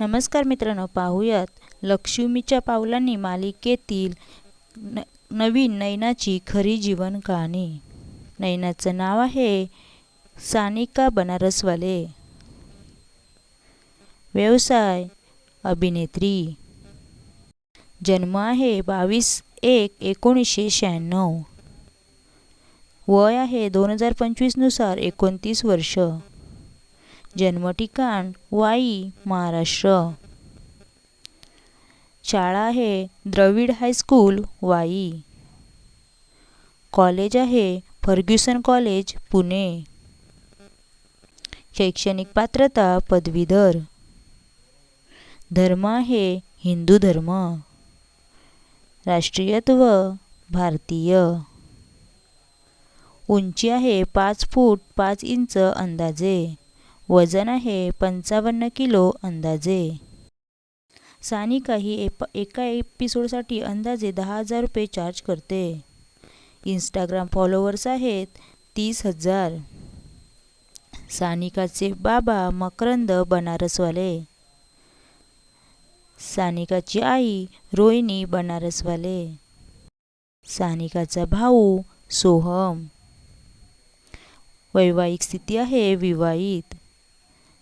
नमस्कार मित्रांनो पाहूयात. लक्ष्मीच्या पावलांनी मालिकेतील न नवीन नैनाची खरी जीवन कहाणी. नैनाचं नाव आहे सानिका बनारसवाले. व्यवसाय अभिनेत्री. जन्म आहे बावीस एक एकोणीसशे शहाण्णव. वय आहे दोन हजार पंचवीसनुसार एकोणतीस वर्ष. जन्मठिकाण वाई महाराष्ट्र. शाळा आहे Dravid high school Wai. College आहे फर्ग्युसन कॉलेज पुणे. शैक्षणिक पात्रता पदवीधर. धर्म आहे हिंदू धर्म. राष्ट्रीयत्व भारतीय. उंची आहे पाच फूट पाच इंच अंदाजे. वजन आहे पंचावन्न किलो अंदाजे. सानिका ही एप एका एपिसोडसाठी अंदाजे दहा हजार रुपये चार्ज करते. इंस्टाग्राम फॉलोवर्स आहेत तीस हजार. सानिकाचे बाबा मकरंद बनारसवाले. सानिकाची आई रोहिणी बनारसवाले. सानिकाचा भाऊ सोहम. वैवाहिक स्थिती आहे विवाहित.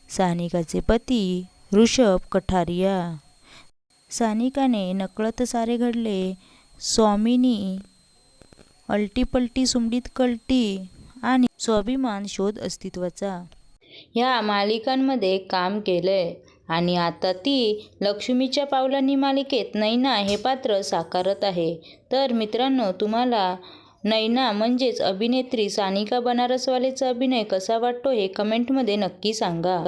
सानिकाचे पती ऋषभ कठारिया. सानिकाने नकळत सारे घडले. स्वामिनी अल्टीपल्टी सुमडीत कल्टी आणि स्वाभिमान शोध अस्तित्वाचा. ह्या मालिकांमध्ये काम केलंय आणि आता ती लक्ष्मीच्या पावलांनी मालिकेत नैना हे पात्र साकारत आहे. तर मित्रांनो तुम्हाला नैना म्हणजेच अभिनेत्री सानिका बनारसवालेचा अभिनय कसा वाटतो हे कमेंटमध्ये नक्की सांगा.